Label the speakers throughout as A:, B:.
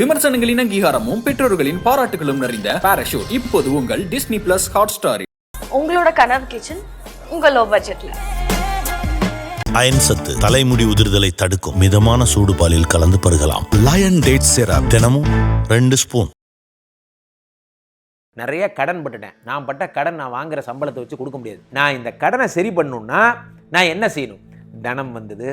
A: விமர்சனங்களின் அங்கீகாரமும் பெற்றோர்களின் பாராட்டுகளும் நிறைந்த பாராஷூட் இப்போது உங்கள் டிஸ்னி பிளஸ் ஹாட் ஸ்டாரில்
B: உங்களோட கனவு கிச்சன் உங்க லோ. பட்ஜெட்ல
C: அயன் சத்து தலைமுடி உதிர்தலை தடுக்கும். மிதமான சூடு பாலில் கலந்து பருகலாம். லயன் டேட் சிரப் தினமும் ரெண்டு ஸ்பூன்.
D: நிறைய கடன் பட்டுட்டேன். நான் பட்ட கடன் நான் வாங்குற சம்பளத்தை வச்சு கொடுக்க முடியாது. நான் இந்த கடனை சரி பண்ணணும்னா நான் என்ன செய்யணும்? தனம் வந்தது.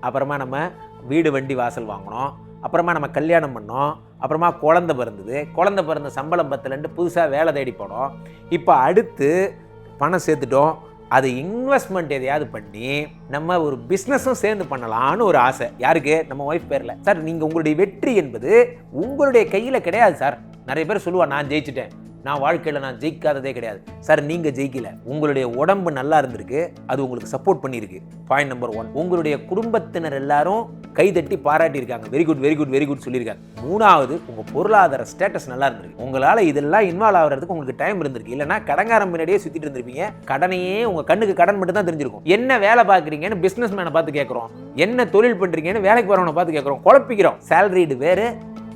D: அப்புறமா நம்ம வீடு வண்டி வாசல் வாங்கினோம் அப்புறமா நம்ம கல்யாணம் பண்ணோம். அப்புறமா குழந்தை பிறந்தது. குழந்தை பிறந்த சம்பளம் பத்தலன்ட்டு புதுசாக வேலை தேடி போனோம். இப்போ அடுத்து பணம் சேர்த்துட்டோம். அது இன்வெஸ்ட்மெண்ட் எதையாவது பண்ணி நம்ம ஒரு பிஸ்னஸும் சேர்ந்து பண்ணலான்னு ஒரு ஆசை. யாருக்கு? நம்ம ஒய்ஃப் பேரில். சார் நீங்கள் உங்களுடைய வெற்றி என்பது உங்களுடைய கையில் கிடையாது சார். நிறைய பேர் சொல்லுவா நான் ஜெயிச்சிட்டேன். நான் வாழ்க்கையில் நான் ஜெயிக்காததே கிடையாது. சார் நீங்கள் ஜெயிக்கல. உங்களுடைய உடம்பு நல்லா இருந்திருக்கு. அது உங்களுக்கு சப்போர்ட் பண்ணியிருக்கு. பாயிண்ட் நம்பர் ஒன் உங்களுடைய குடும்பத்தினர் எல்லாரும் கைதட்டி பாராட்டியிருக்காங்க. Very good very good very good சொல்லியிருக்காங்க. மூணாவது உங்கள் பொருளாதார ஸ்டேட்டஸ் நல்லா இருந்திருக்கு. உங்களால் இதெல்லாம் இன்வால்வ் ஆகிறதுக்கு உங்களுக்கு டைம் இருந்திருக்கு. இல்லைன்னா கடங்காரம் முன்னாடியே சுற்றிட்டு இருந்திருப்பீங்க. கடனையே உங்கள் கண்ணுக்கு கடன் மட்டும் தான் தெரிஞ்சிருக்கும். என்ன வேலை பார்க்குறீங்கன்னு பிஸ்னஸ் மேனை பார்த்து கேட்குறோம். என்ன தொழில் பண்ணுறீங்கன்னு வேலைக்கு வரவனை பார்த்து கேட்குறோம். குழப்பிக்கிறோம். சேலரிடு வேறு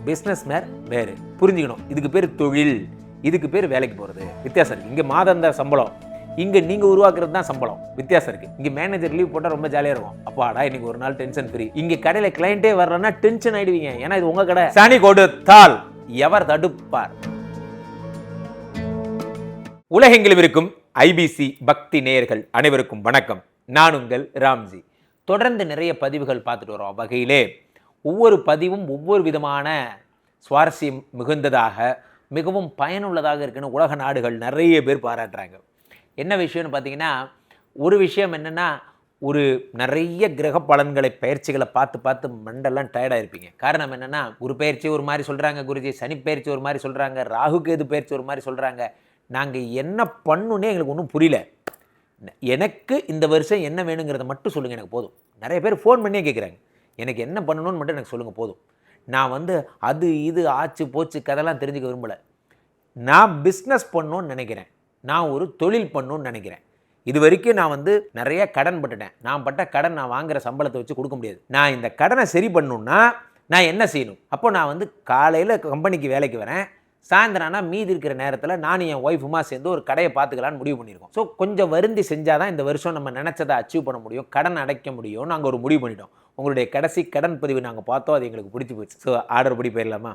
D: பிஸ்னஸ் மேன் வேறு. புரிஞ்சுக்கணும். இதுக்கு பேர் தொழில். இதுக்கு பேர் வேலைக்கு போகிறது வித்தியாசம் இருக்குது இங்கே மாதந்த சம்பளம். இங்கே நீங்கள் உருவாக்குறது தான் சம்பளம். வித்தியாசம் இருக்குது இங்கே மேனேஜர் லீவ் போட்டால் ரொம்ப ஜாலியாக இருக்கும். அப்பாடா இன்னைக்கு ஒரு நாள் டென்ஷன் ஃப்ரீ இங்கே கடையில் கிளைண்ட்டே வரலன்னா டென்ஷன் ஆயிடுவீங்க. ஏன்னா இது உங்கள் கடை. சனி கொடுத்தால் எவர் தடுப்பார்? உலகெங்கிலும் இருக்கும் ஐபிசி பக்தி நேயர்கள் அனைவருக்கும் வணக்கம். நான் உங்கள் ராம்ஜி. தொடர்ந்து நிறைய பதிவுகள் பார்த்துட்டு வரோம். வகையிலே ஒவ்வொரு பதிவும் ஒவ்வொரு விதமான சுவாரஸ்யம் மிகுந்ததாக மிகவும் பயனுள்ளதாக இருக்குன்னு உலக நாடுகள் நிறைய பேர் பாராட்டுறாங்க. என்ன விஷயம்னு பார்த்தீங்கன்னா ஒரு விஷயம் என்னென்னா ஒரு நிறைய கிரக பலன்களை பயிற்சிகளை பார்த்து பார்த்து மண்டெல்லாம் டயர்டாக இருப்பீங்க காரணம் என்னென்னா குரு பயிற்சி ஒரு மாதிரி சொல்கிறாங்க குருஜி சனி பயிற்சி ஒரு மாதிரி சொல்கிறாங்க ராகு கேது பயிற்சி ஒரு மாதிரி சொல்கிறாங்க நாங்கள் என்ன பண்ணுன்னே எங்களுக்கு ஒன்றும் புரியல. எனக்கு இந்த வருஷம் என்ன வேணுங்கிறத மட்டும் சொல்லுங்கள் எனக்கு போதும். நிறைய பேர் ஃபோன் பண்ணியே கேட்குறாங்க எனக்கு என்ன பண்ணணும்னு மட்டும் எனக்கு சொல்லுங்கள் போதும். நான் வந்து அது இது ஆச்சு போச்சு கதெல்லாம் தெரிஞ்சுக்க விரும்பலை. நான் பிஸ்னஸ் பண்ணணும்னு நினைக்கிறேன். நான் ஒரு தொழில் பண்ணணும்னு நினைக்கிறேன். இது வரைக்கும் நான் வந்து நிறைய கடன் பட்டுட்டேன். நான் பட்ட கடன் நான் வாங்குகிற சம்பளத்தை வச்சு கொடுக்க முடியாது. நான் இந்த கடனை சரி பண்ணணும்னா நான் என்ன செய்யணும்? அப்போ நான் வந்து காலையில் கம்பெனிக்கு வேலைக்கு வரேன். சாயந்தரம்னா ஆனால் மீதி இருக்கிற நேரத்தில் நானும் என் ஒய்ஃபுமா சேர்ந்து ஒரு கடையை பார்த்துக்கலான்னு முடிவு பண்ணியிருக்கோம். ஸோ கொஞ்சம் வருந்தி செஞ்சால் தான் இந்த வருஷம் நம்ம நினச்சதை அச்சீவ் பண்ண முடியும். கடன் அடைக்க முடியும் நாங்கள் ஒரு முடிவு பண்ணிட்டோம். உங்களுடைய கடைசி கடன் பதிவு நாங்கள் பார்த்தோம். அது எங்களுக்கு பிடிச்சி போச்சு. ஸோ ஆர்டர் படி போயிடலாமா?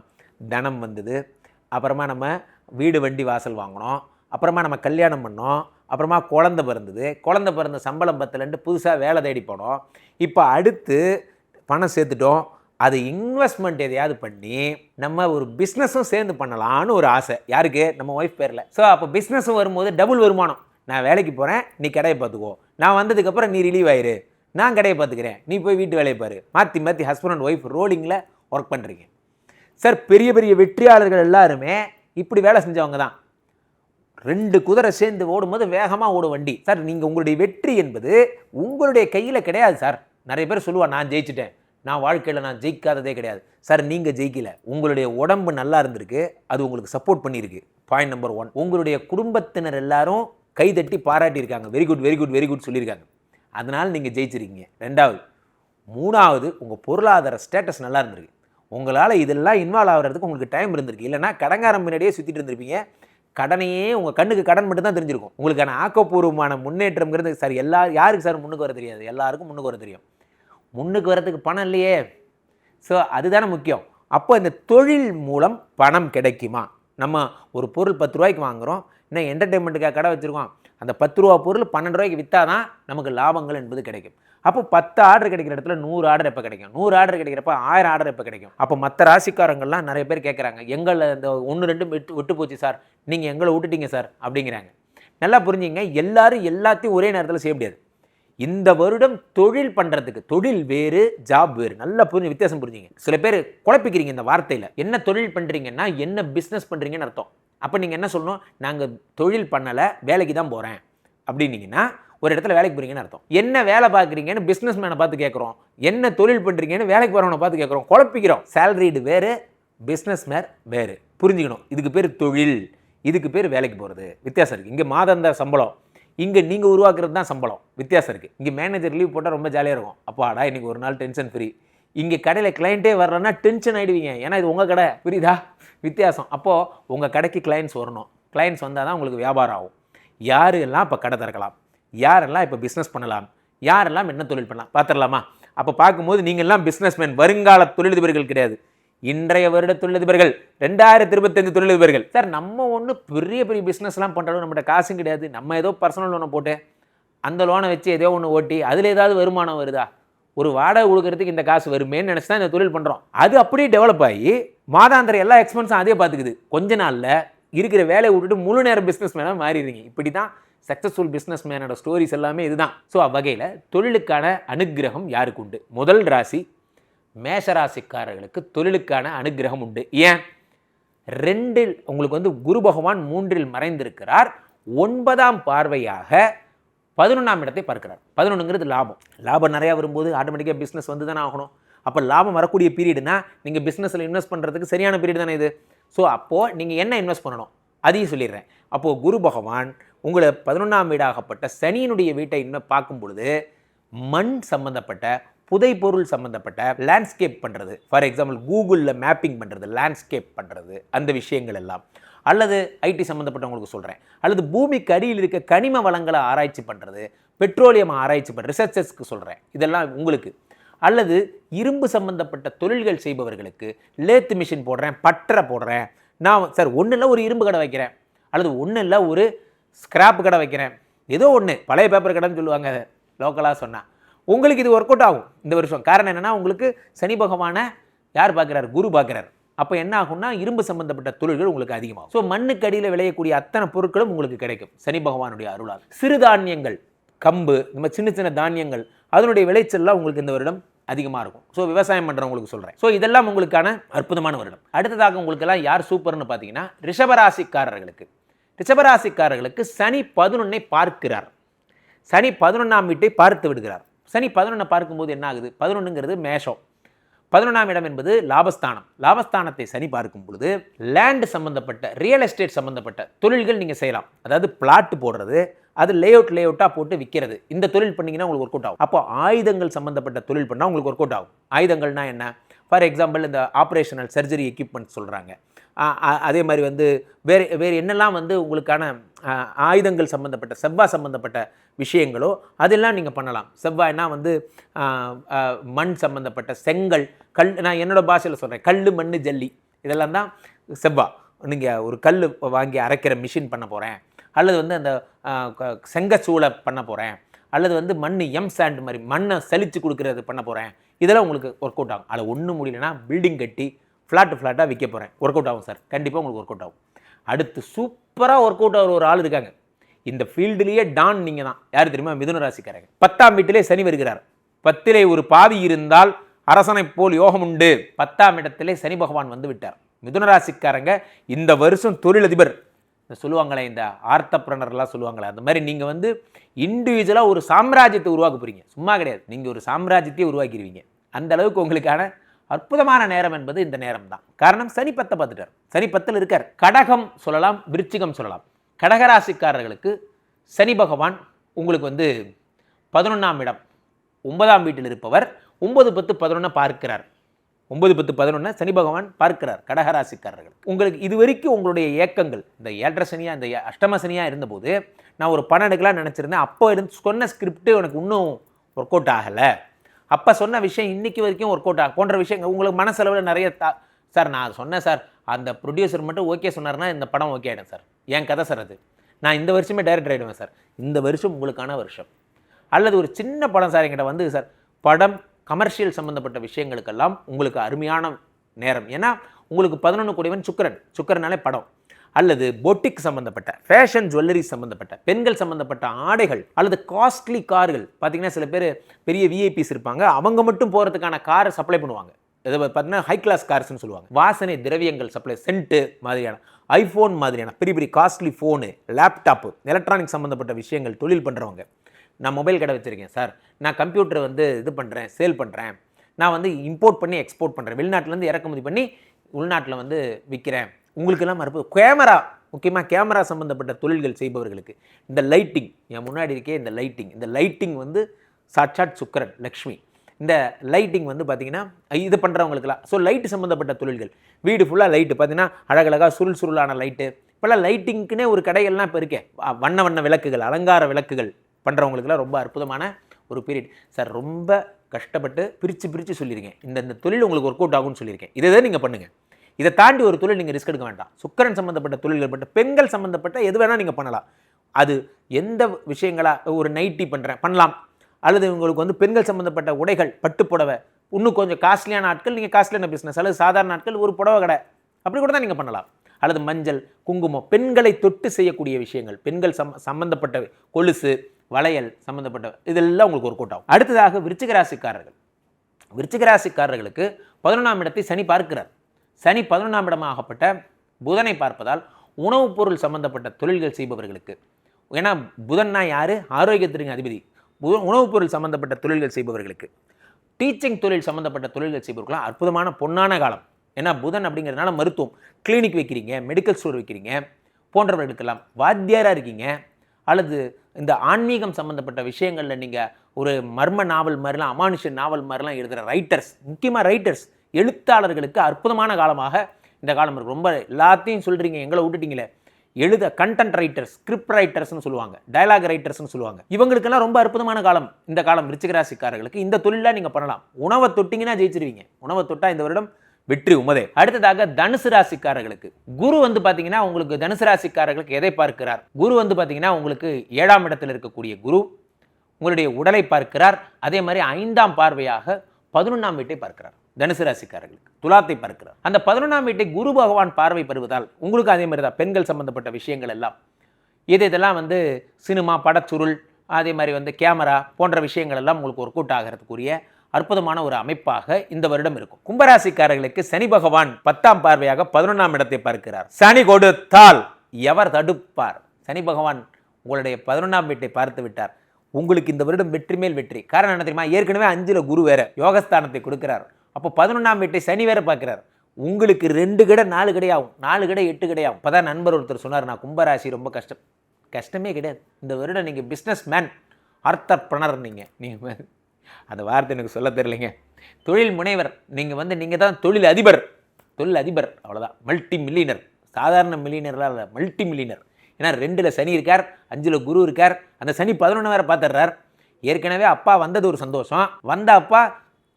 D: தனம் வந்தது. அப்புறமா நம்ம வீடு வண்டி வாசல் வாங்கினோம். அப்புறமா நம்ம கல்யாணம் பண்ணோம் அப்புறமா குழந்தை பிறந்தது குழந்தை பிறந்த சம்பளம் பத்தலன்ட்டு புதுசாக வேலை தேடி போனோம். இப்போ அடுத்து பணம் சேர்த்துட்டோம். அது இன்வெஸ்ட்மெண்ட் எதையாவது பண்ணி நம்ம ஒரு பிஸ்னஸும் சேர்ந்து பண்ணலான்னு ஒரு ஆசை. யாருக்கு? நம்ம ஒய்ஃப் பேரில். ஸோ அப்போ பிஸ்னஸும் வரும்போது டபுள் வருமானம். நான் வேலைக்கு போகிறேன் நீ கடையை பார்த்துக்கோ. நான் வந்ததுக்கப்புறம் நீ ரிலீவ் ஆயிரு. நான் கடையை பார்த்துக்கிறேன் நீ போய் வீட்டு வேலையை பாரு. மாற்றி மாற்றி ஹஸ்பண்ட் அண்ட் ஒய்ஃப் ரோலிங்கில் ஒர்க் பண்ணுறீங்க சார் பெரிய பெரிய வெற்றியாளர்கள் எல்லாருமே இப்படி வேலை செஞ்சவங்க தான். ரெண்டு குதிரை சேர்ந்து ஓடும்போது வேகமாக ஓடும் வண்டி. சார் நீங்கள் உங்களுடைய வெற்றி என்பது உங்களுடைய கையில் கிடையாது சார். நிறைய பேர் சொல்லுவா நான் ஜெயிச்சிட்டேன். நான் வாழ்க்கையில் நான் ஜெயிக்காததே கிடையாது. சார் நீங்கள் ஜெயிக்கல. உங்களுடைய உடம்பு நல்லா இருந்திருக்கு. அது உங்களுக்கு சப்போர்ட் பண்ணியிருக்கு. பாயிண்ட் நம்பர் ஒன் உங்களுடைய குடும்பத்தினர் எல்லாரும் கைதட்டி பாராட்டியிருக்காங்க. Very good very good very good சொல்லியிருக்காங்க. அதனால் நீங்கள் ஜெயிச்சிருக்கீங்க. ரெண்டாவது மூணாவது உங்கள் பொருளாதார ஸ்டேட்டஸ் நல்லா இருந்திருக்கு. உங்களால் இதெல்லாம் இன்வால்வ் ஆகிறதுக்கு உங்களுக்கு டைம் இருந்திருக்கு. இல்லைன்னா கடங்காரம் பின்னாடியே சுற்றிட்டு இருந்திருப்பீங்க. கடனையே உங்கள் கண்ணுக்கு கடன் மட்டும் தான் தெரிஞ்சிருக்கும். உங்களுக்கான ஆக்கப்பூர்வமான முன்னேற்றம்ங்கிறது சார் எல்லா யாருக்கு சார் முன்னுக்கு வர தெரியாது? எல்லாருக்கும் முன்னுக்கு வர தெரியும். முன்னுக்கு வரதுக்கு பணம் இல்லையே. ஸோ அதுதானே முக்கியம். அப்போ இந்த தொழில் மூலம் பணம் கிடைக்குமா? நம்ம ஒரு பொருள் பத்து ரூபாய்க்கு வாங்குகிறோம் இன்னும் என்டர்டெயின்மெண்ட்டுக்காக கடை வச்சுருக்கோம். அந்த பத்து ரூபா பொருள் பன்னெண்டு ரூபாய்க்கு விற்றா தான் நமக்கு லாபங்கள் என்பது கிடைக்கும். அப்போ பத்து ஆர்டர் கிடைக்கிற இடத்துல நூறு ஆர்டர் எப்போ கிடைக்கும்? நூறு ஆர்டர் கிடைக்கிறப்ப ஆயிரம் ஆர்டர் எப்போ கிடைக்கும்? அப்போ மற்ற ராசிக்காரங்கள்லாம் நிறைய பேர் கேட்குறாங்க எங்களை இந்த ஒன்று ரெண்டு விட்டு விட்டு போச்சு சார். நீங்கள் எங்களை விட்டுட்டீங்க சார். அப்படிங்கிறாங்க. நல்லா புரிஞ்சுங்க எல்லாரும் எல்லாத்தையும் ஒரே நேரத்தில் செய்ய முடியாது. இந்த வருடம் தொழில் பண்ணுறதுக்கு தொழில் வேறு ஜாப் வேறு. நல்லா புரிஞ்சு வித்தியாசம் புரிஞ்சுங்க. சில பேர் குழப்பிக்கிறீங்க இந்த வார்த்தையில். என்ன தொழில் பண்ணுறீங்கன்னா என்ன பிஸ்னஸ் பண்ணுறீங்கன்னு அர்த்தம். அப்போ நீங்கள் என்ன சொல்லணும்? நாங்கள் தொழில் பண்ணலை வேலைக்கு தான் போகிறேன் அப்படின்னீங்கன்னா ஒரு இடத்துல வேலைக்கு போகிறீங்கன்னு அர்த்தம். என்ன வேலை பார்க்குறீங்கன்னு பிஸ்னஸ் மேனை பார்த்து கேட்குறோம். என்ன தொழில் பண்ணுறீங்கன்னு வேலைக்கு போகிறவனை பார்த்து கேட்குறோம். குழப்பிக்கிறோம். சேலரிடு வேறு பிஸ்னஸ் மேன் வேறு. புரிஞ்சுக்கணும். இதுக்கு பேர் தொழில். இதுக்கு பேர் வேலைக்கு போகிறது வித்தியாசம் இருக்குது இங்கே மாதந்த சம்பளம். இங்கே நீங்கள் உருவாக்குறது தான் சம்பளம். வித்தியாசம் இருக்குது இங்கே மேனேஜர் லீவ் போட்டால் ரொம்ப ஜாலியாக இருக்கும். அப்பாடா இன்னைக்கு ஒரு நாள் டென்ஷன் ஃப்ரீ இங்கே கடையில் கிளைண்ட்டே வரலன்னா டென்ஷன் ஆகிடுவீங்க ஏன்னா இது உங்கள் கடை. புரியுதா? வித்தியாசம். அப்போது உங்கள் கடைக்கு கிளைண்ட்ஸ் வரணும். கிளைண்ட்ஸ் வந்தால் தான் உங்களுக்கு வியாபாரம் ஆகும். யாரெல்லாம் இப்போ கடை திறக்கலாம்? யாரெல்லாம் இப்போ பிஸ்னஸ் பண்ணலாம்? யாரெல்லாம் என்ன தொழில் பண்ணலாம்? பார்த்துடலாமா அப்போ பார்க்கும்போது நீங்கள்லாம் பிஸ்னஸ்மேன் வருங்கால தொழிலதிபர்கள் கிடையாது. இன்றைய வருட தொழிலதிபர்கள். ரெண்டாயிரத்தி இருபத்தஞ்சு தொழிலதிபர்கள். சார் நம்ம ஒன்றும் பெரிய பெரிய பிஸ்னஸ்லாம் பண்ணுறோம் நம்மகிட்ட காசும் கிடையாது. நம்ம ஏதோ பர்சனல் லோனை போட்டு அந்த லோனை வச்சு ஏதோ ஒன்று ஓட்டி அதில் ஏதாவது வருமானம் வருதா? ஒரு வாடகை கொடுக்கறதுக்கு இந்த காசு வருமேன்னு நினச்சி தான் இந்த தொழில் பண்ணுறோம் அது அப்படியே டெவலப் ஆகி மாதாந்திர எல்லா எக்ஸ்பென்ஸும் அதே பார்த்துக்குது கொஞ்ச நாளில் இருக்கிற வேலையை விட்டுட்டு முழு நேரம் பிஸ்னஸ் மேனாக மாறிடுங்க இப்படி தான் சக்ஸஸ்ஃபுல் பிஸ்னஸ் மேனோட ஸ்டோரிஸ் எல்லாமே இதுதான். ஸோ அவ்வகையில் தொழிலுக்கான அனுக்கிரகம் யாருக்கு உண்டு? முதல் ராசி மேஷராசிக்காரர்களுக்கு தொழிலுக்கான அனுக்கிரகம் உண்டு. ஏன்? ரெண்டில் உங்களுக்கு வந்து குரு பகவான் மூன்றில் மறைந்திருக்கிறார். ஒன்பதாம் பார்வையாக பதினொன்றாம் இடத்தை பார்க்கிறார். பதினொன்றுங்கிறது லாபம். லாபம் நிறையா வரும்போது ஆட்டோமேட்டிக்காக பிஸ்னஸ் வந்து தானே ஆகணும். அப்போ லாபம் வரக்கூடிய பீரியடுனா நீங்கள் பிஸ்னஸில் இன்வெஸ்ட் பண்ணுறதுக்கு சரியான பீரியட் தானே இது? ஸோ அப்போது நீங்கள் என்ன இன்வெஸ்ட் பண்ணணும்? அதையும் சொல்லிடுறேன். அப்போது குரு பகவான் உங்களை பதினொன்றாம் வீடாகப்பட்ட சனியினுடைய வீட்டை இன்னும் பார்க்கும் பொழுது மண் புதை புதைப்பொருள் சம்மந்தப்பட்ட லேண்ட்ஸ்கேப் பண்ணுறது ஃபார் எக்ஸாம்பிள் கூகுளில் மேப்பிங் பண்ணுறது லேண்ட்ஸ்கேப் பண்ணுறது அந்த விஷயங்கள் எல்லாம். அல்லது ஐடி சம்மந்தப்பட்டவங்களுக்கு சொல்கிறேன் அல்லது பூமிக்கு அடியில் இருக்க கனிம வளங்களை ஆராய்ச்சி பண்ணுறது பெட்ரோலியம் ஆராய்ச்சி பண்ணுற ரிசர்ச்சர்ஸ்க்கு சொல்கிறேன் இதெல்லாம் உங்களுக்கு. அல்லது இரும்பு சம்பந்தப்பட்ட தொழில்கள் செய்பவர்களுக்கு லேத்து மிஷின் போடுறேன் பட்டரை போடுறேன். நான் சார் ஒன்றும் இல்லை ஒரு இரும்பு கடை வைக்கிறேன். அல்லது ஒன்றும் இல்லை ஒரு ஸ்கிராப் கடை வைக்கிறேன். ஏதோ ஒன்று பழைய பேப்பர் கடைன்னு சொல்லுவாங்க. லோக்கலாக சொன்னால் உங்களுக்கு இது ஒர்க் அவுட் ஆகும். இந்த வருஷம். காரணம் என்னென்னா உங்களுக்கு சனி பகவானை யார் பார்க்குறாரு? குரு பார்க்குறாரு. அப்போ என்ன ஆகும்னா இரும்பு சம்பந்தப்பட்ட தொழில்கள் உங்களுக்கு அதிகமாகும். ஸோ மண்ணுக்கு அடியில் விளையக்கூடிய அத்தனை பொருட்களும் உங்களுக்கு கிடைக்கும். சனி பகவானுடைய அருளால். சிறுதானியங்கள் கம்பு இந்த மாதிரி சின்ன சின்ன தானியங்கள் அதனுடைய விளைச்சல்லாம் உங்களுக்கு இந்த வருடம் அதிகமாக இருக்கும். ஸோ விவசாயம் பண்ணுறவங்களுக்கு சொல்கிறேன் ஸோ இதெல்லாம் உங்களுக்கான அற்புதமான வருடம். அடுத்ததாக உங்களுக்கெல்லாம் யார் சூப்பர்னு பார்த்தீங்கன்னா ரிஷபராசிக்காரர்களுக்கு. ரிஷபராசிக்காரர்களுக்கு சனி பதினொன்னை பார்க்கிறார். சனி பதினொன்றாம் வீட்டை பார்த்து விடுகிறார். சனி பதினொன்றை பார்க்கும்போது என்ன ஆகுது? பதினொன்றுங்கிறது மேஷம். பதினொன்றாம் இடம் என்பது லாபஸ்தானம். லாபஸ்தானத்தை சனி பார்க்கும் பொழுது லேண்டு சம்பந்தப்பட்ட ரியல் எஸ்டேட் சம்பந்தப்பட்ட தொழில்கள் நீங்கள் செய்யலாம். அதாவது பிளாட் போடுறது அது லே அவுட் லே அவுட்டாக போட்டு விற்கிறது இந்த தொழில் பண்ணிங்கன்னா உங்களுக்கு ஒர்க் அவுட் ஆகும். அப்போ ஆயுதங்கள் சம்மந்தப்பட்ட தொழில் பண்ணால் உங்களுக்கு ஒர்க் அவுட் ஆகும். ஆயுதங்கள்னா என்ன? ஃபார் எக்ஸாம்பிள் இந்த ஆப்ரேஷனல் சர்ஜரி எக்யூப்மெண்ட் சொல்கிறாங்க அதே மாதிரி வந்து வேறு வேறு என்னெல்லாம் வந்து உங்களுக்கான ஆயுதங்கள் சம்மந்தப்பட்ட செவ்வாய் சம்மந்தப்பட்ட விஷயங்களோ அதெல்லாம் நீங்கள் பண்ணலாம். செவ்வாய்னா வந்து மண் சம்மந்தப்பட்ட செங்கல் கல் நான் என்னோட பாஷையில் சொல்கிறேன் கல் மண் ஜல்லி. இதெல்லாம் தான் செவ்வாய் நீங்கள் ஒரு கல் வாங்கி அரைக்கிற மிஷின் பண்ண போகிறேன் அல்லது வந்து அந்த செங்கச்சூளை பண்ண போகிறேன் அல்லது வந்து மண் எம் சாண்ட் மாதிரி மண்ணை செழித்து கொடுக்குறது பண்ண போகிறேன் இதெல்லாம் உங்களுக்கு ஒர்க் அவுட் ஆகும். அதில் ஒன்றும் முடியலன்னா பில்டிங் கட்டி ஃப்ளாட் ஃப்ளாட்டாக விற்க போகிறேன் ஒர்க் அவுட் ஆகும் சார் கண்டிப்பாக உங்களுக்கு ஒர்க் அவுட் ஆகும். அடுத்து சூப்பராக ஒர்க் அவுட் ஆகிற ஒரு ஆள் இருக்காங்க. இந்த ஃபீல்டுலேயே டான் நீங்கள் தான். யார் தெரியுமா? மிதுன ராசிக்காரங்க. பத்தாம் வீட்டிலே சனி வருகிறார். பத்திலே ஒரு பாவி இருந்தால் அரசனைப் போல் யோகம் உண்டு. பத்தாம் இடத்திலே சனி பகவான் வந்து விட்டார். மிதுன ராசிக்காரங்க இந்த வருஷம் தொழிலதிபர். சொல்லுவாங்களே இந்த ஆர்த்தப்ரனர்லாம் சொல்லுவாங்களே அந்த மாதிரி நீங்கள் வந்து இண்டிவிஜுவலாக ஒரு சாம்ராஜ்யத்தை உருவாக்க போகிறீங்க சும்மா கிடையாது. நீங்கள் ஒரு சாம்ராஜ்யத்தையே உருவாக்கிடுவீங்க அந்த அளவுக்கு உங்களுக்கான அற்புதமான நேரம் என்பது இந்த நேரம் தான் காரணம் சனி பத்தை பார்த்துட்டார். சனி பத்தில் இருக்கார். கடகம் சொல்லலாம் விருச்சிகம் சொல்லலாம். கடகராசிக்காரர்களுக்கு சனி பகவான் உங்களுக்கு வந்து பதினொன்றாம் இடம். ஒன்பதாம் வீட்டில் இருப்பவர் ஒன்பது பத்து பதினொன்று பார்க்கிறார். ஒன்பது பத்து பதினொன்று சனி பகவான் பார்க்கிறார் கடகராசிக்காரர்கள். உங்களுக்கு இது வரைக்கும் உங்களுடைய ஏக்கங்கள் இந்த ஏழரை சனியாக இந்த அஷ்டம சனியாக இருந்தபோது நான் ஒரு பணம் எடுக்கலாம் நினச்சிருந்தேன். அப்போ இருந்து சொன்ன ஸ்கிரிப்ட் எனக்கு இன்னும் ஒர்க் அவுட் ஆகலை. அப்போ சொன்ன விஷயம் இன்றைக்கி வரைக்கும் ஒர்க் அவுட் ஆகும் போன்ற விஷயங்கள் உங்களுக்கு மனசளவில் நிறைய தா சார் நான் சொன்னேன் சார். அந்த ப்ரொடியூசர் மட்டும் ஓகே சொன்னார்னா இந்த படம் ஓகே ஆகிடும் சார். என் கதை சார் அது. நான் இந்த வருஷமே டைரக்டர் ஆகிடுவேன் சார். இந்த வருஷம் உங்களுக்கான வருஷம். அல்லது ஒரு சின்ன படம் சார் என்கிட்ட வந்து சார் படம் கமர்ஷியல் சம்மந்தப்பட்ட விஷயங்களுக்கெல்லாம் உங்களுக்கு அருமையான நேரம். ஏன்னா உங்களுக்கு பதினொன்று கூடியவன் சுக்கரன். சுக்கரனாலே படம். அல்லது பொட்டிக் சம்மந்தப்பட்ட ஃபேஷன் ஜுவல்லரி சம்மந்தப்பட்ட பெண்கள் சம்மந்தப்பட்ட ஆடைகள் அல்லது காஸ்ட்லி கார்கள் பார்த்தீங்கன்னா சில பேர் பெரிய விஐபிஸ் இருப்பாங்க. அவங்க மட்டும் போகிறதுக்கான காரை சப்ளை பண்ணுவாங்க. இதை பார்த்தீங்கன்னா ஹை கிளாஸ் கார்ஸ்னு சொல்லுவாங்க. வாசனை திரவியங்கள் சப்ளை சென்ட்டு மாதிரியான ஐஃபோன் மாதிரியான பெரிய பெரிய காஸ்ட்லி ஃபோனு லேப்டாப்பு எலக்ட்ரானிக் சம்மந்தப்பட்ட விஷயங்கள் தொழில் பண்ணுறவங்க நான் மொபைல் கடை வச்சுருக்கேன் சார் நான் கம்ப்யூட்டர் வந்து இது பண்ணுறேன் சேல் பண்ணுறேன் நான் வந்து இம்போர்ட் பண்ணி எக்ஸ்போர்ட் பண்ணுறேன் வெளிநாட்டிலேருந்து இறக்குமதி பண்ணி உள்நாட்டில் வந்து விற்கிறேன் உங்களுக்கெல்லாம் மறப்பு. கேமரா முக்கியமாக கேமரா சம்மந்தப்பட்ட தொழில்கள் செய்பவர்களுக்கு இந்த லைட்டிங் என் முன்னாடி இருக்கே இந்த லைட்டிங் இந்த லைட்டிங் வந்து சாட்சாட் சுக்கரன் லக்ஷ்மி. இந்த லைட்டிங் வந்து பார்த்திங்கன்னா இது பண்ணுறவங்களுக்குலாம் ஸோ லைட் சம்மந்தப்பட்ட தொழில்கள். வீடு ஃபுல்லாக லைட்டு பார்த்தீங்கன்னா அழகழகாக சுருள் சுருளான லைட்டு இப்போல்லாம் லைட்டிங்க்குனே ஒரு கடைகள்லாம் இப்போ இருக்கே. வண்ண வண்ண விளக்குகள் அலங்கார விளக்குகள் பண்ணுறவங்களுக்குலாம் ரொம்ப அற்புதமான ஒரு பீரியட் சார் ரொம்ப கஷ்டப்பட்டு பிரித்து பிரித்து சொல்லியிருக்கேன். இந்த இந்த தொழில் உங்களுக்கு ஒர்க் அவுட் ஆகும்னு சொல்லியிருக்கேன். இதை தான் நீங்கள் பண்ணுங்கள் இதை தாண்டி ஒரு தொழில் நீங்கள் ரிஸ்க் எடுக்க வேண்டாம். சுக்கரன் சம்மந்தப்பட்ட தொழில்கள் பட்ட பெண்கள் சம்மந்தப்பட்ட எது வேணால் நீங்கள் பண்ணலாம். அது எந்த விஷயங்களாக ஒரு நைட்டி பண்ணுறேன் பண்ணலாம். அல்லது உங்களுக்கு வந்து பெண்கள் சம்மந்தப்பட்ட உடைகள் பட்டு புடவை இன்னும் கொஞ்சம் காஸ்ட்லியான ஆட்கள் நீங்கள் காஸ்ட்லியான பிஸ்னஸ் அல்லது சாதாரண ஆட்கள் ஒரு புடவை கடை அப்படி கூட தான் நீங்கள் பண்ணலாம். அல்லது மஞ்சள் குங்குமம் பெண்களை தொட்டு செய்யக்கூடிய விஷயங்கள் பெண்கள் சம் சம்மந்தப்பட்ட கொலுசு வளையல் சம்மந்தப்பட்ட இதெல்லாம் உங்களுக்கு ஒரு கூட்டம் அடுத்ததாக விருச்சிகராசிக்காரர்கள் விருச்சிகராசிக்காரர்களுக்கு ராசிக்காரர்களுக்கு பதினொன்றாம் இடத்தை சனி பார்க்கிறார். சனி பதினொன்றாம் இடமாகப்பட்ட புதனை பார்ப்பதால் உணவுப் பொருள் சம்பந்தப்பட்ட தொழில்கள் செய்பவர்களுக்கு ஏன்னா புதன்னா யார்? ஆரோக்கியத்திற்கு அதிபதி. புத உணவுப் பொருள் சம்பந்தப்பட்ட தொழில்கள் செய்பவர்களுக்கு. டீச்சிங் தொழில் சம்பந்தப்பட்ட தொழில்கள் செய்பவர்களுக்கு அற்புதமான பொன்னான காலம். ஏன்னா புதன் அப்படிங்கிறதுனால மருத்துவம் கிளினிக் வைக்கிறீங்க மெடிக்கல் ஸ்டோர் வைக்கிறீங்க போன்றவர்களுக்கெல்லாம் வாத்தியாராக இருக்கீங்க. அல்லது இந்த ஆன்மீகம் சம்மந்தப்பட்ட விஷயங்களில் நீங்கள் ஒரு மர்ம நாவல் மாதிரிலாம் அமானுஷ நாவல் மாதிரிலாம் எழுதுகிற ரைட்டர்ஸ் முக்கியமாக ரைட்டர்ஸ் எழுத்தாளர்களுக்கு அற்புதமான காலமாக இந்த காலம் இருக்கு. ரொம்ப எல்லாத்தையும் சொல்கிறீங்க எங்களை விட்டுட்டீங்களே. எழுத கண்டென்ட் ரைட்டர்ஸ் ஸ்கிரிப்ட் ரைட்டர்ஸ்னு சொல்லுவாங்க டயலாக் ரைட்டர்ஸ்னு சொல்லுவாங்க. இவங்களுக்கெல்லாம் ரொம்ப அற்புதமான காலம். இந்த காலம் ரிச்சிகராசிக்காரர்களுக்கு இந்த தொழிலாக நீங்கள் பண்ணலாம். உணவை தொட்டிங்கன்னா ஜெயிச்சிருவீங்க. உணவை தொட்டால் இந்த வருடம் வெற்றி உமதே. அடுத்ததாக தனுசு ராசிக்காரர்களுக்கு. குரு வந்து பார்த்தீங்கன்னா உங்களுக்கு தனுசு ராசிக்காரர்களுக்கு எதை பார்க்கிறார்? குரு வந்து பார்த்தீங்கன்னா உங்களுக்கு ஏழாம் இடத்தில் இருக்கக்கூடிய குரு உங்களுடைய உடலை பார்க்கிறார். அதே மாதிரி ஐந்தாம் பார்வையாக பதினொன்றாம் வீட்டை பார்க்கிறார். தனுசு ராசிக்காரர்களுக்கு. துலாத்தை பார்க்கிறார். அந்த பதினொன்றாம் வீட்டை குரு பகவான் பார்வை பெறுவதால் உங்களுக்கு அதே மாதிரி தான் பெண்கள் சம்பந்தப்பட்ட விஷயங்கள் எல்லாம். இது இதெல்லாம் வந்து சினிமா படச்சுருள் அதே மாதிரி வந்து கேமரா போன்ற விஷயங்கள் எல்லாம் உங்களுக்கு ஒர்க் அவுட் ஆகிறதுக்குரிய அற்புதமான ஒரு அமைப்பாக இந்த வருடம் இருக்கும். கும்பராசிக்காரர்களுக்கு சனி பகவான் பத்தாம் பார்வையாக பதினொன்றாம் இடத்தை பார்க்கிறார். சனி கொடுத்தால் எவர் தடுப்பார்? சனி பகவான் உங்களுடைய பதினொன்றாம் வீட்டை பார்த்து விட்டார். உங்களுக்கு இந்த வருடம் வெற்றி மேல் வெற்றி. காரணம் என்ன தெரியுமா? ஏற்கனவே அஞ்சில் குரு வேற யோகஸ்தானத்தை கொடுக்கிறார். அப்போ பதினொன்றாம் வீட்டை சனி வேற பார்க்குறார். உங்களுக்கு ரெண்டு கடை நாலு கிடையாகும். நாலு கடை எட்டு கிடையாகும். இப்போ தான் நண்பர் ஒருத்தர் சொன்னார் நான் கும்பராசி ரொம்ப கஷ்டம். கஷ்டமே கிடையாது. இந்த வருடம் நீங்கள் பிஸ்னஸ் மேன் ஆர்த்தர்பனர் நீங்கள் நீங்கள் அந்த வார்த்தை எனக்கு சொல்ல தெரியலைங்க. தொழில் முனைவர் நீங்கள் வந்து நீங்கள் தான் தொழில் அதிபர். தொழில் அதிபர் அவ்வளோதான் மல்டி மில்லியனர் சாதாரண மில்லியனர்லாம் இல்லை. மல்டி மில்லியனர் ஏன்னா ரெண்டில் சனி இருக்கார் அஞ்சில் குரு இருக்கார். அந்த சனி பதினொன்று வேறு பார்த்துடுறார். ஏற்கனவே அப்பா வந்தது ஒரு சந்தோஷம். வந்த அப்பா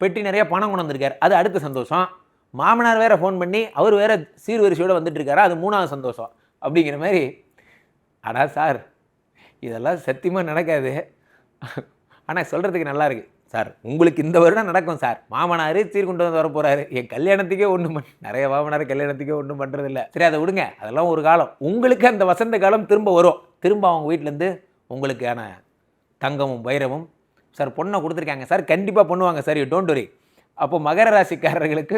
D: பெட்டி நிறைய பணம் கொண்டு வந்திருக்கார். அது அடுத்த சந்தோஷம். மாமனார் வேறு ஃபோன் பண்ணி அவர் வேறு சீர்வரிசையோடு வந்துட்டுருக்காரு அது மூணாவது சந்தோஷம். அப்படிங்கிற மாதிரி அடா சார் இதெல்லாம் சத்தியமாக நடக்காது. ஆனால் சொல்கிறதுக்கு நல்லாயிருக்கு சார் உங்களுக்கு இந்த வருடம் நடக்கும் சார். மாமனார் சீர்கொண்டு வந்து வர போகிறாரு என் கல்யாணத்துக்கே ஒன்றும் பண்ண நிறைய மாமனார் கல்யாணத்துக்கே ஒன்றும் பண்ணுறதில்ல சரி அதை விடுங்க. அதெல்லாம் ஒரு காலம். உங்களுக்கு அந்த வசந்த காலம் திரும்ப வரும். திரும்ப அவங்க வீட்டிலேருந்து உங்களுக்கான தங்கமும் வைரமும் சார் பொண்ணை கொடுத்துருக்காங்க. சார் கண்டிப்பாக பண்ணுவாங்க சார் டோன்ட் வரி அப்போ மகர ராசிக்காரர்களுக்கு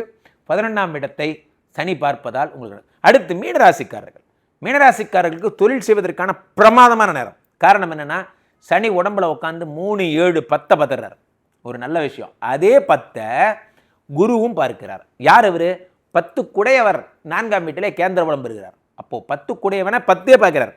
D: பதினொன்றாம் இடத்தை சனி பார்ப்பதால் உங்களுக்கு அடுத்து மீனராசிக்காரர்கள். மீனராசிக்காரர்களுக்கு தொழில் செய்வதற்கான பிரமாதமான நேரம். காரணம் என்னென்னா சனி உடம்புல உட்காந்து மூணு ஏழு பத்தை பத்துறார் ஒரு நல்ல விஷயம். அதே பத்தை குருவும் பார்க்கிறார். யார் அவர் பத்து குடையவர் நான்காம் வீட்டிலே கேந்திர உடம்பு இருக்கிறார் அப்போது பத்து குடையவனை பத்தே பார்க்குறார்.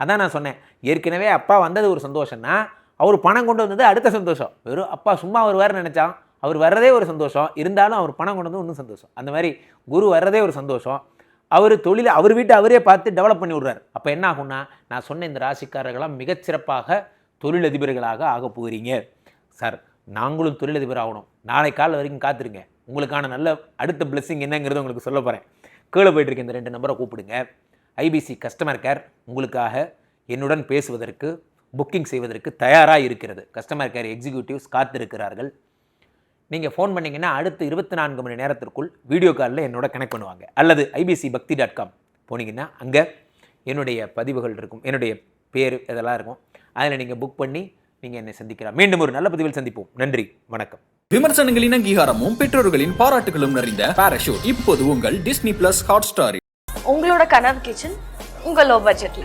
D: அதான் நான் சொன்னேன். ஏற்கனவே அப்பா வந்தது ஒரு சந்தோஷம்னா அவர் பணம் கொண்டு வந்தது அடுத்த சந்தோஷம். வெறும் அப்பா சும்மா வருவார்னு நினச்சான். அவர் வர்றதே ஒரு சந்தோஷம். இருந்தாலும் அவர் பணம் கொண்டு வந்து இன்னும் சந்தோஷம். அந்த மாதிரி குரு வர்றதே ஒரு சந்தோஷம். அவர் தொழில் அவர் வீட்டை அவரே பார்த்து டெவலப் பண்ணி விடுறாரு. அப்போ என்ன ஆகும்னா நான் சொன்ன இந்த ராசிக்காரர்களாம் மிகச்சிறப்பாக தொழிலதிபர்களாக ஆக போகிறீங்க சார் நாங்களும் தொழிலதிபர் ஆகணும். நாளை காலை வரைக்கும் காத்துருங்க. உங்களுக்கான நல்ல அடுத்த blessing என்னங்கிறது உங்களுக்கு சொல்ல போகிறேன் கீழே போயிட்டு இந்த ரெண்டு நம்பரை கூப்பிடுங்க. ஐபிசி கஸ்டமர் கேர் உங்களுக்காக என்னுடன் பேசுவதற்கு புக்கிங் செய்வதற்கு தயாராக இருக்கிறது. கஸ்டமர் கேர் எக்ஸிக்யூட்டிவ்ஸ் காத்திருக்கிறார்கள். நீங்கள் ஃபோன் பண்ணீங்கன்னா அடுத்த இருபத்தி நான்கு மணி நேரத்திற்குள் வீடியோ காலில் என்னோட கனெக்ட் பண்ணுவாங்க. அல்லது ஐபிசி பக்தி டாட் காம் போனீங்கன்னா அங்கே என்னுடைய பதிவுகள் இருக்கும். என்னுடைய பேர் இதெல்லாம் இருக்கும். அதில் நீங்கள் புக் பண்ணி நீங்கள் என்னை சந்திக்கலாம். மீண்டும் ஒரு நல்ல பதிவில் சந்திப்போம். நன்றி. வணக்கம்.
A: விமர்சனங்களின் அங்கீகாரமும் பெற்றோர்களின் பாராட்டுகளும் நிறைந்த பாராஷூட் இப்போது உங்கள் டிஸ்னி பிளஸ் ஹாட் ஸ்டார்
B: உங்களோட கனவு கிச்சன் உங்க லோ பட்ஜெட்ல